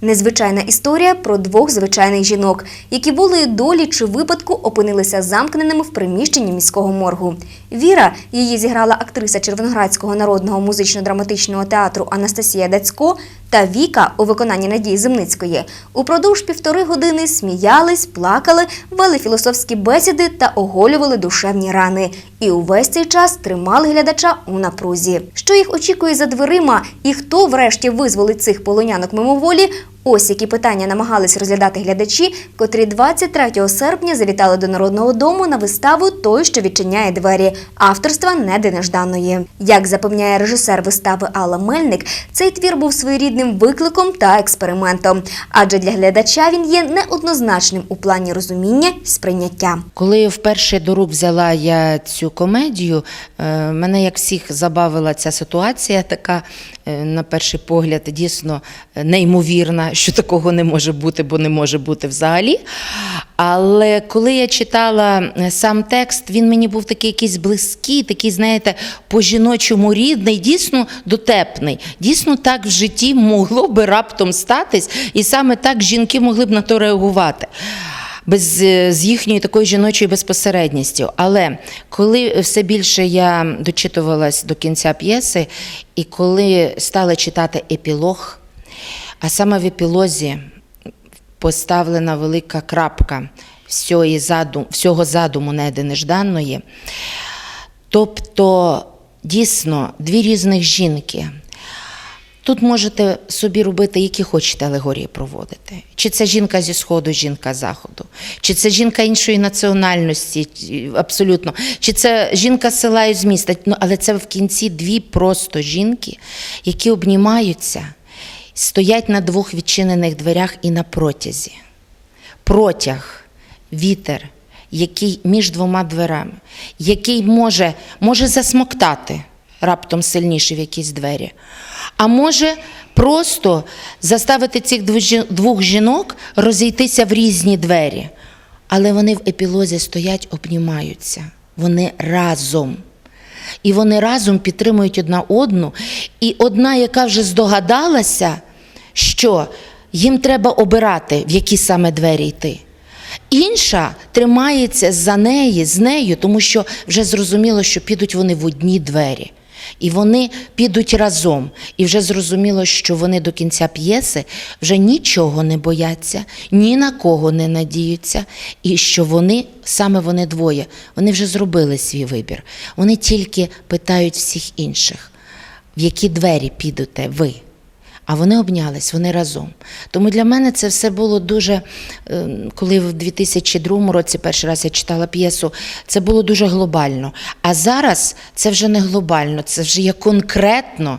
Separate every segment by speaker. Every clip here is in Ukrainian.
Speaker 1: Незвичайна історія про двох звичайних жінок, які волею долі чи випадку опинилися замкненими в приміщенні міського моргу. Віра, її зіграла актриса Червоноградського народного музично-драматичного театру Анастасія Дацько, та Віка у виконанні Надії Земницької упродовж півтори години сміялись, плакали, вели філософські бесіди та оголювали душевні рани. І увесь цей час тримали глядача у напрузі. Що їх очікує за дверима, і хто врешті визволить цих полонянок мимоволі? Ось які питання намагались розглядати глядачі, котрі 23 серпня завітали до народного дому на виставу Той, що відчиняє двері авторства Неди Нежданої. Як запевняє режисер вистави Алла Мельник, цей твір був своєрідним викликом та експериментом, адже для глядача він є неоднозначним у плані розуміння і сприйняття.
Speaker 2: Коли вперше до рук взяла я цю комедію, е, мене як всіх забавила ця ситуація, така на перший погляд дійсно е, неймовірна, що такого не може бути, бо не може бути взагалі. Але коли я читала е, сам текст, він мені був такий якийсь близький, такий, знаєте, по-жіночому рідний, дійсно дотепний. Дійсно, так в житті могло би раптом статись, і саме так жінки могли б на то реагувати без е, з їхньою такою жіночою безпосередністю. Але коли все більше я дочитувалась до кінця п'єси, і коли стала читати епілог, а саме в епілозі поставлена велика крапка всього задуму Неди Нежданної, тобто дійсно дві різних жінки. Тут можете собі робити, які хочете алегорії проводити. Чи це жінка зі сходу, жінка з заходу, чи це жінка іншої національності, абсолютно, чи це жінка села і з міста. Ну, але це в кінці дві просто жінки, які обнімаються, стоять на двох відчинених дверях і на протязі. Протяг, вітер, який між двома дверами, який може, може засмоктати раптом сильніше в якісь двері, а може просто заставити цих двох жінок розійтися в різні двері. Але вони в епілозі стоять, обнімаються. Вони разом. І вони разом підтримують одна одну. І одна, яка вже здогадалася, що їм треба обирати, в які саме двері йти. Інша тримається за неї, з нею, тому що вже зрозуміло, що підуть вони в одні двері. І вони підуть разом. І вже зрозуміло, що вони до кінця п'єси вже нічого не бояться, ні на кого не надіються, і що вони, саме вони двоє, вони вже зробили свій вибір. Вони тільки питають всіх інших, в які двері підете ви. А вони обнялись, вони разом. Тому для мене це все було дуже, е, коли в 2002 році перший раз я читала п'єсу, це було дуже глобально. А зараз це вже не глобально, це вже є конкретно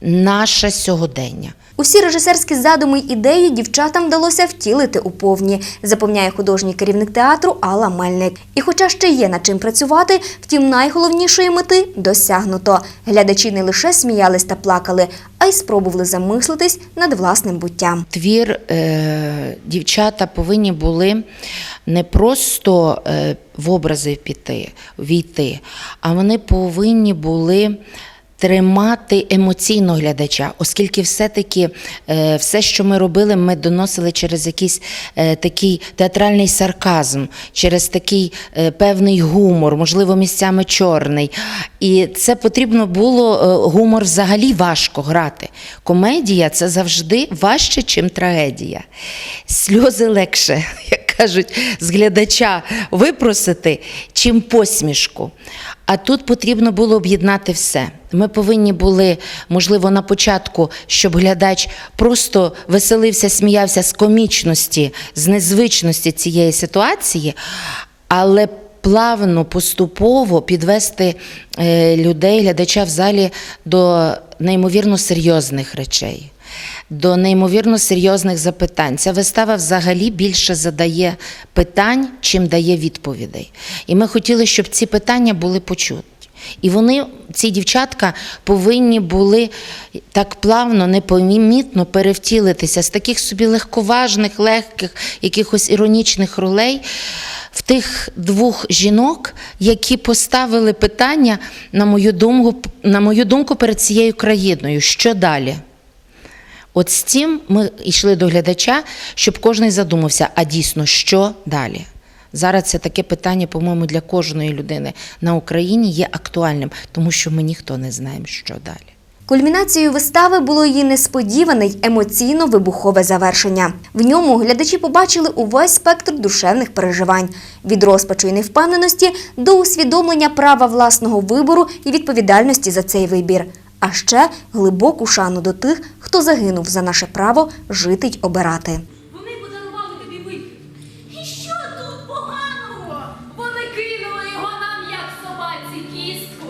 Speaker 2: наше сьогодення.
Speaker 1: Усі режисерські задуми й ідеї дівчатам вдалося втілити у повні, запевняє художній керівник театру Алла Мельник. І хоча ще є над чим працювати, втім найголовнішої мети досягнуто. Глядачі не лише сміялись та плакали, а й спробували замислитись над власним буттям.
Speaker 2: твір е, дівчата повинні були не просто е, в образи піти, війти, а вони повинні були. Тримати емоційно глядача, оскільки все-таки е, все, що ми робили, ми доносили через якийсь е, такий театральний сарказм, через такий е, певний гумор, можливо, місцями чорний. І це потрібно було гумор взагалі важко грати. Комедія це завжди важче, чим трагедія. Сльози легше, кажуть, з глядача випросити, чим посмішку. А тут потрібно було об'єднати все. Ми повинні були, можливо, на початку, щоб глядач просто веселився, сміявся з комічності, з незвичності цієї ситуації, але плавно, поступово підвести е, людей, глядача в залі до неймовірно серйозних речей. До неймовірно серйозних запитань. Ця вистава взагалі більше задає питань, чим дає відповідей. І ми хотіли, щоб ці питання були почуті. І вони, ці дівчатка, повинні були так плавно, непомітно перевтілитися з таких собі легковажних, легких, якихось іронічних ролей в тих двох жінок, які поставили питання, на мою думку, на мою думку, перед цією країною. Що далі? От з цим ми йшли до глядача, щоб кожен задумався, а дійсно, що далі? Зараз це таке питання, по-моєму, для кожної людини на Україні є актуальним, тому що ми ніхто не знаємо, що далі.
Speaker 1: Кульмінацією вистави було її несподіване й емоційно вибухове завершення. В ньому глядачі побачили увесь спектр душевних переживань від розпачу і невпевненості до усвідомлення права власного вибору і відповідальності за цей вибір. А ще глибоку шану до тих, хто загинув за наше право жити й обирати.
Speaker 3: Вони подарували тобі вихід. І що тут поганого? Вони кинули його нам, як собаці, кістку.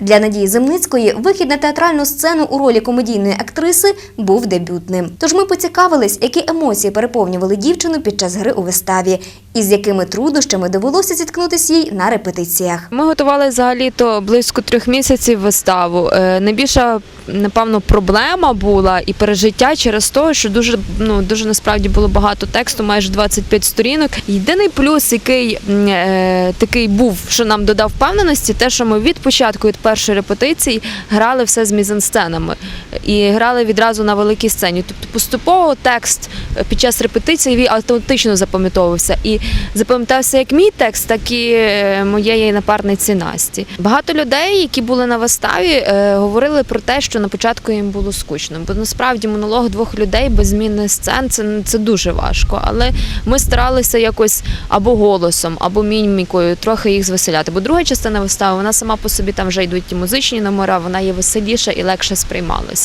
Speaker 1: Для Надії Земницької вихід на театральну сцену у ролі комедійної актриси був дебютним. Тож ми поцікавились, які емоції переповнювали дівчину під час гри у виставі, і з якими труднощами довелося зіткнутися їй на репетиціях.
Speaker 4: Ми готували взагалі-то близько трьох місяців виставу. Е, Найбільша, напевно, проблема була і пережиття через те, що дуже, ну, дуже насправді було багато тексту, майже 25 сторінок. Єдиний плюс, який е, такий був, що нам додав впевненості, те, що ми від початку, від першої репетиції грали все з мізансценами і грали відразу на великій сцені. Тобто поступово текст е, під час репетиції він автоматично запам'ятовувався. І запам'ятався як мій текст, так і е, моєї напарниці Насті. Багато людей, які були на виставі, е, говорили про те, що на початку їм було скучно. Бо насправді монолог двох людей без зміни сцен це, це дуже важко. Але ми старалися якось або голосом, або мімікою трохи їх звеселяти. Бо друга частина вистави, вона сама по собі там вже йдуть ті музичні номера, вона є веселіша і легше сприймалася.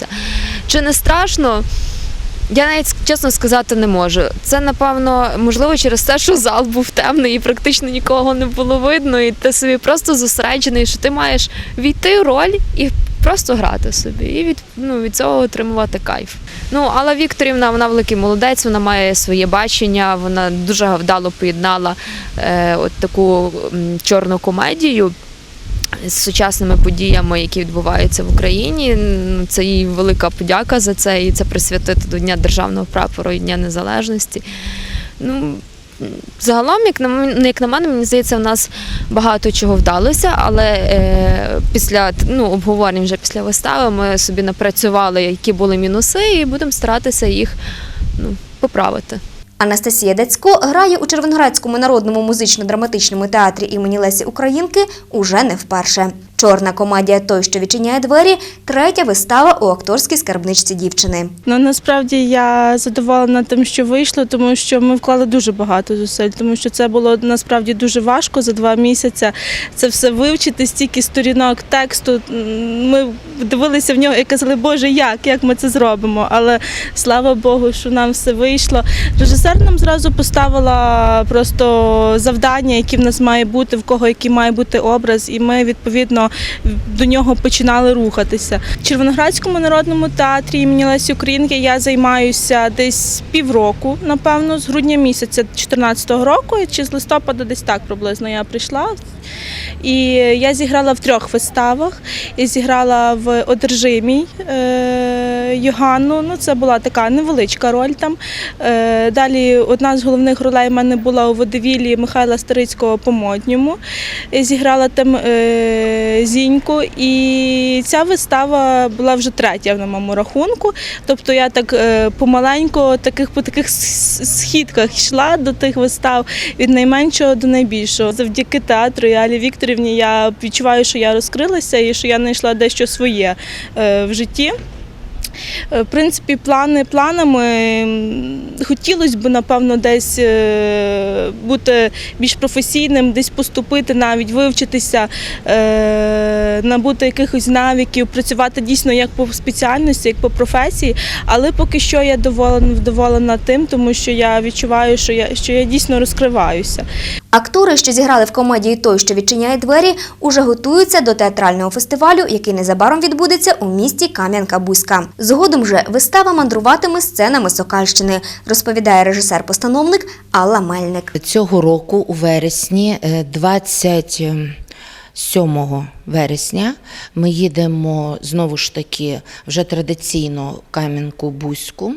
Speaker 4: Чи не страшно? Я навіть чесно сказати не можу. Це напевно можливо через те, що зал був темний і практично нікого не було видно, і ти собі просто зосереджений, що ти маєш війти роль і просто грати собі, і від, ну, від цього отримувати кайф. Ну, Алла Вікторівна, вона великий молодець, вона має своє бачення, вона дуже вдало поєднала е, от таку чорну комедію з сучасними подіями, які відбуваються в Україні. Ну, Це їй велика подяка за це, і це присвятити до Дня державного прапору і Дня Незалежності. Ну, Загалом, як на мен- як на мене, мені здається, в нас багато чого вдалося, але е, після ну, обговорень вже після вистави ми собі напрацювали, які були мінуси, і будемо старатися їх ну, поправити.
Speaker 1: Анастасія Дацько грає у Червоноградському народному музично-драматичному театрі імені Лесі Українки уже не вперше. Чорна комедія Той, що відчиняє двері третя вистава у акторській скарбничці дівчини.
Speaker 5: Ну насправді я задоволена тим, що вийшло, тому що ми вклали дуже багато зусиль, тому що це було насправді дуже важко за два місяці. Це все вивчити, стільки сторінок тексту. Ми дивилися в нього і казали, Боже, як, як ми це зробимо? Але слава Богу, що нам все вийшло. Режисер нам зразу поставила просто завдання, які в нас має бути, в кого який має бути образ, і ми відповідно до нього починали рухатися. В Червоноградському народному театрі імені Лесі Українки я займаюся десь півроку, напевно, з грудня місяця 2014 року, чи з листопада десь так приблизно я прийшла. І я зіграла в трьох виставах. Я зіграла в Одержимій е, Йоганну. Ну, це була така невеличка роль там. Е, далі одна з головних ролей в мене була у водевілі Михайла Старицького по модньому. Зіграла там е, зіньку. І ця вистава була вже третя на моєму рахунку. Тобто я так помаленьку таких, по таких східках йшла до тих вистав від найменшого до найбільшого. Завдяки театру і Алі Вікторівні я відчуваю, що я розкрилася і що я знайшла дещо своє е, в житті. Е, В принципі, плани планами хотілося б, напевно, десь е, бути більш професійним, десь поступити, навіть вивчитися, набути якихось навиків, працювати дійсно як по спеціальності, як по професії. Але поки що я доволена, вдоволена тим, тому що я відчуваю, що я, що я дійсно розкриваюся.
Speaker 1: Актори, що зіграли в комедії Той, що відчиняє двері, уже готуються до театрального фестивалю, який незабаром відбудеться у місті Кам'янка-Бузька. Згодом же вистава мандруватиме сценами Сокальщини, розповідає режисер-постановник Алла Мельник.
Speaker 2: Цього року у вересні е, 20... 7 вересня ми їдемо знову ж таки вже традиційно в Кам'янку-Бузьку.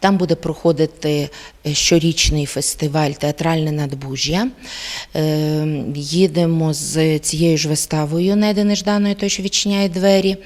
Speaker 2: Там буде проходити е, щорічний фестиваль Театральне надбужжя. Е, їдемо з цією ж виставою Неди Нежданої, той, що відчиняє двері.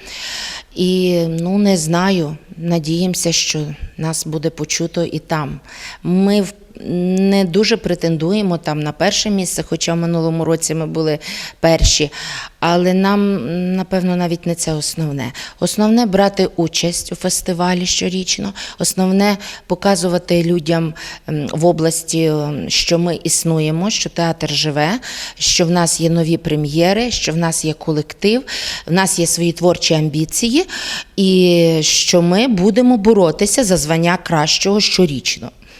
Speaker 2: І ну не знаю, надіємося, що нас буде почуто і там. Ми в не дуже претендуємо там на перше місце, хоча в минулому році ми були перші. Але нам, напевно, навіть не це основне. Основне брати участь у фестивалі щорічно, основне показувати людям ем, в області, ем, що ми існуємо, що театр живе, що в нас є нові прем'єри, що в нас є колектив, в нас є свої творчі амбіції, і що ми будемо боротися за звання кращого щорічно.